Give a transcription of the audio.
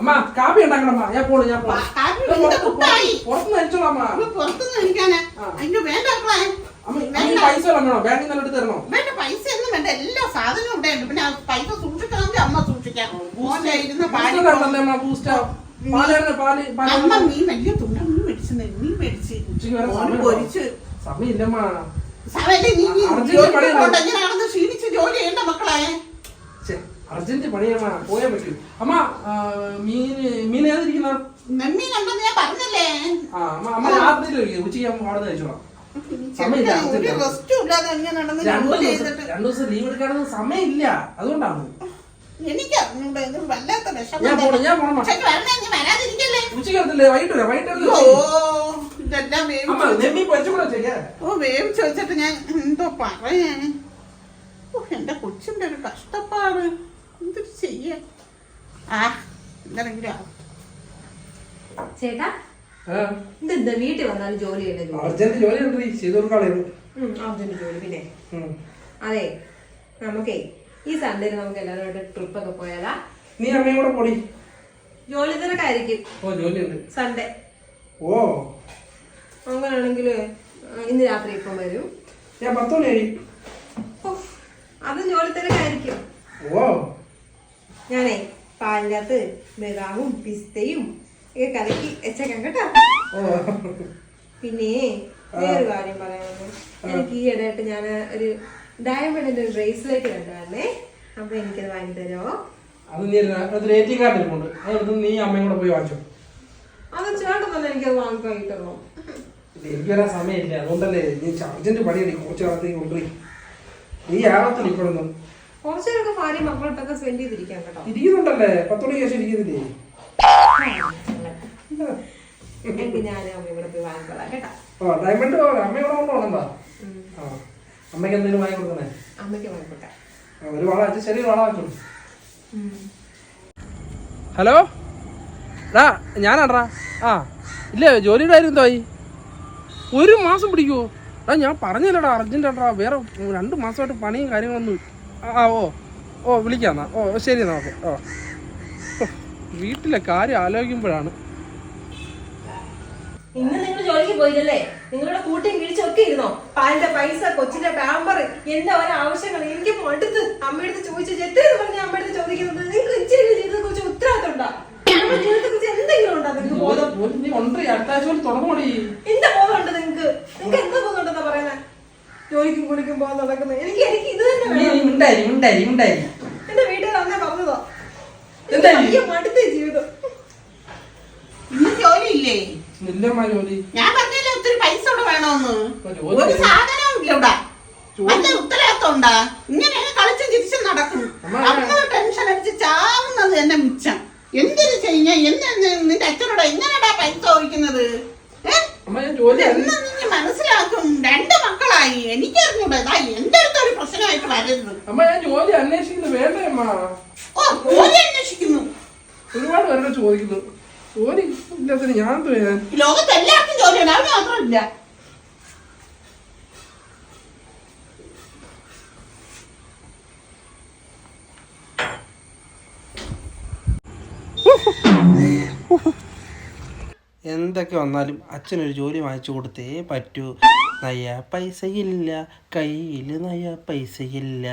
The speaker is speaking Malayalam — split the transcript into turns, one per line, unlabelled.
അമ്മ കാപ്പി ഉണ്ടാക്കണമ്മ ഞാൻ പോണു ഞാൻ പോണു.
കാപ്പി കുട്ടായി.
പുറത്ത് കഴിച്ചോളാം അമ്മ.
പുറത്തുനിന്ന് കഴിക്കാനാ
ആ.
അതിന്റെ വേണ്ട
പൈസ ബാങ്കിൽ നിന്ന് എടുത്ത് തരണോ?
വേണ്ട പൈസ ഒന്നും വേണ്ട. എല്ലാ സാധനവും ഇവിടെ ഉണ്ട്. പിന്നെ പൈസ സൂക്ഷിക്കണമെങ്കിൽ അമ്മ സൂക്ഷിക്കാം. മോനെ ഇരുന്ന്
അമ്മ
നീ വലിയ തുണ്ട നീ നീ മേടിച്ച്. പൊരിച്ച്.
സമയമില്ലമ്മ
സമയല്ലേ നീ
പണിയുണ്ട്.
ക്ഷീണിച്ച് ജോലി ചെയ്യേണ്ട മക്കളെ.
അർജന്റ് പണിയമ്മ പോയാ പറ്റൂ. അമ്മ മീന് മീൻ ഏതിരിക്കുന്ന?
ഉണ്ടെന്ന് ഞാൻ പറഞ്ഞല്ലേ?
ആ അമ്മ അമ്മ രാത്രി ഉച്ചയ്ക്ക് അമ്മ അവിടെ കഴിച്ചോളാം. രണ്ടു ദിവസം ലീവ് എടുക്കാനൊന്നും സമയമില്ല. അതുകൊണ്ടാണ്. വരത്തില്ലേ? വൈകിട്ട് വരാം
വേവിച്ച് വെച്ചിട്ട് ഞാൻ എന്തോ പറയാ എന്റെ കൊച്ചിന്റെ ഒരു കഷ്ടപ്പാട്. എന്തൊരു ചെയ്യാ? ആ എന്തെങ്കിലും ആവും.
ചേട്ടാ ഇതെന്താ വീട്ടിൽ വന്നാലും ജോലി ചെയ്യണ ജോലി?
അർജന്റ് ജോലി ഉണ്ട് ചെയ്തു കൊടുക്കാളെ.
ഉം, അർജന്റ് ജോലി പിന്നെ? അതെ നമുക്കേ ഈ സൺഡേ നമുക്ക് എല്ലാവരും ട്രിപ്പ് ഒക്കെ പോയാലാ?
നീ അമ്മയും കൂടെ പൊടി.
ജോലി തിരക്കായിരിക്കും.
ഓ ജോലി ഉണ്ട്
സൺഡേ
ഓ
അങ്ങനെയാണെങ്കിൽ ഇന്ന് രാത്രി ഇപ്പം വരും.
ഞാൻ പത്ത് മണിയായി.
ഉഫ്, അതും ജോലി തിരക്കായിരിക്കും.
ഓ.
ഞാനേ പാലിന്റെ അകത്ത് ബദാമും പിസ്തയും ഒക്കെ കലക്കി വെച്ചേക്കാം കേട്ടോ. പിന്നെ വേറൊരു കാര്യം പറയാനുണ്ട്. എനിക്ക് ഈ ഇടയായിട്ട് ഞാൻ ഒരു ഡയമണ്ടിന്റെ ഒരു ബ്രേസ്ലെറ്റ് കണ്ടായിരുന്നേ അപ്പൊ എനിക്കത് വാങ്ങി തരുമോ?
അത് നീ ടി കാർഡ് ഇരിപ്പുണ്ട് അതെടുത്ത് നീ അമ്മയും കൂടെ പോയി വാങ്ങിച്ചോ.
അത് ചേട്ടൻ തന്നെ എനിക്കത് വാങ്ങി തരണം
എനിക്ക് വരാൻ സമയമില്ല. അതുകൊണ്ടല്ലേ നീ ചാർജിന്റെ പണിയടി കുറച്ച് കാലത്തേക്ക് കൊണ്ടുപോയി. നീ ആകത്തില്ല ഇപ്പോഴൊന്നും
കുറച്ചേരൊക്കെ ഭാര്യ മക്കളിട്ടൊക്കെ സ്പെൻഡ് ചെയ്തിരിക്കാം കേട്ടോ.
ഇരിക്കുന്നുണ്ടല്ലേ? പത്ത് മണിക്ക് ശേഷം ഇരിക്കുന്നില്ലേ?
എനിക്ക് ഞാൻ അമ്മയും കൂടെ പോയി വാങ്ങിക്കോളാം കേട്ടോ.
ഓ ഡയമണ്ട് ആ അമ്മയ്ക്ക് എന്തെങ്കിലും വാങ്ങി കൊടുക്കണേ?
അമ്മയ്ക്ക് വാങ്ങിക്കോട്ടെ
ഒരു വള ചെറിയ വള ഹലോ? ഡാ ഞാനാടാ ആ ഇല്ല ജോലിയുടെ കാര്യം എന്തായി? ഒരു മാസം പിടിക്കുമോ ഡാ ഞാൻ പറഞ്ഞില്ലടാ അർജന്റാടാ വേറെ രണ്ട് മാസമായിട്ട് പണിയും കാര്യങ്ങളൊന്നും ആ ഓ. ഓ വിളിക്കാം എന്നാ. ഓ ശരി എന്നാ ഓക്കെ. ഓ. വീട്ടിലെ കാര്യം ആലോചിക്കുമ്പോഴാണ്.
ഇന്ന് നിങ്ങൾ ജോലിക്ക് പോയില്ലേ നിങ്ങളുടെ കൂട്ടിയും കിഴിച്ചൊക്കെ ഇരുന്നോ? പാലിന്റെ പൈസ കൊച്ചിന്റെ പാമ്പർ എന്റെ ഓരോ ആവശ്യങ്ങൾ എനിക്ക് മടുത്ത് അമ്മയെടുത്ത് ചോദിച്ചു എത്രയെന്ന് പറഞ്ഞ അമ്മയെടുത്ത് ചോദിക്കുന്നത് നിങ്ങൾക്ക് ഇച്ചിരി ജീവിതത്തെ കുറിച്ച് ഉത്തരവാദിത്തം ഉണ്ടോ? ജീവിതത്തെ കുറിച്ച് എന്തെങ്കിലും ഉണ്ടോ നിങ്ങൾക്ക് ബോധം?
തുടങ്ങൂടി
ബോധമുണ്ട് നിങ്ങൾക്ക്? നിങ്ങൾക്ക് എന്ത് ബോധമുണ്ടെന്നാ പറയുന്നത് ജോലിക്കും കുളിക്കും പോകാൻ നടക്കുന്നത് എനിക്ക് എനിക്ക് ഇത്
ഉണ്ടായി ഉണ്ടായി ഉണ്ടായി
എന്റെ വീട്ടുകാർ അന്നേ പറഞ്ഞതോ? മടുത്ത ജീവിതം.
ഇന്ന് ജോലിയില്ലേ?
ഇല്ലമ്മ ജോലി.
ഞാൻ പറഞ്ഞില്ലേ ഒത്തിരി പൈസ ഇവിടെ വേണമെന്ന് ഒരു സാധനവും ഇല്ല ഇവിടെ.
ജോലി-
നല്ല ഉത്തരവാദിത്വം ഇങ്ങനെ കളിച്ചും തിരിച്ചും നടക്കും
അമ്മ,
ടെൻഷൻ അടിച്ച് ചാവുന്നത് എന്നെ മിച്ചം. എന്തിനു ചെയ്യാ? എന്ന് നിന്റെ അച്ഛനോട് എങ്ങനെയാടാ പൈസ ചോദിക്കുന്നത് ഏ?
അമ്മ ഞാൻ ജോലി
എന്ന് നീ മനസ്സിലാക്കും രണ്ട് മക്കളായി എനിക്കറിഞ്ഞൂടെ ഇതാ എന്റെ അടുത്ത് ഒരു പ്രശ്നമായിട്ട് വരരുത്
അമ്മ ജോലി വേണ്ടേ അമ്മ?
അന്വേഷിക്കുന്നു.
ഒരുപാട് പേരുടെ ചോദിക്കുന്നു. ജോലി ഇല്ലാത്തതിന് ഞാൻ ചെയ്യാൻ?
ലോകത്ത് എല്ലാവർക്കും ജോലിയുണ്ട് അവന് മാത്രമില്ല.
എന്തൊക്കെ വന്നാലും അച്ഛനൊരു ജോലി വാങ്ങിച്ചു കൊടുത്തേ പറ്റൂ. നയ്യ പൈസയില്ല കയ്യിൽ നയ്യ പൈസയില്ല.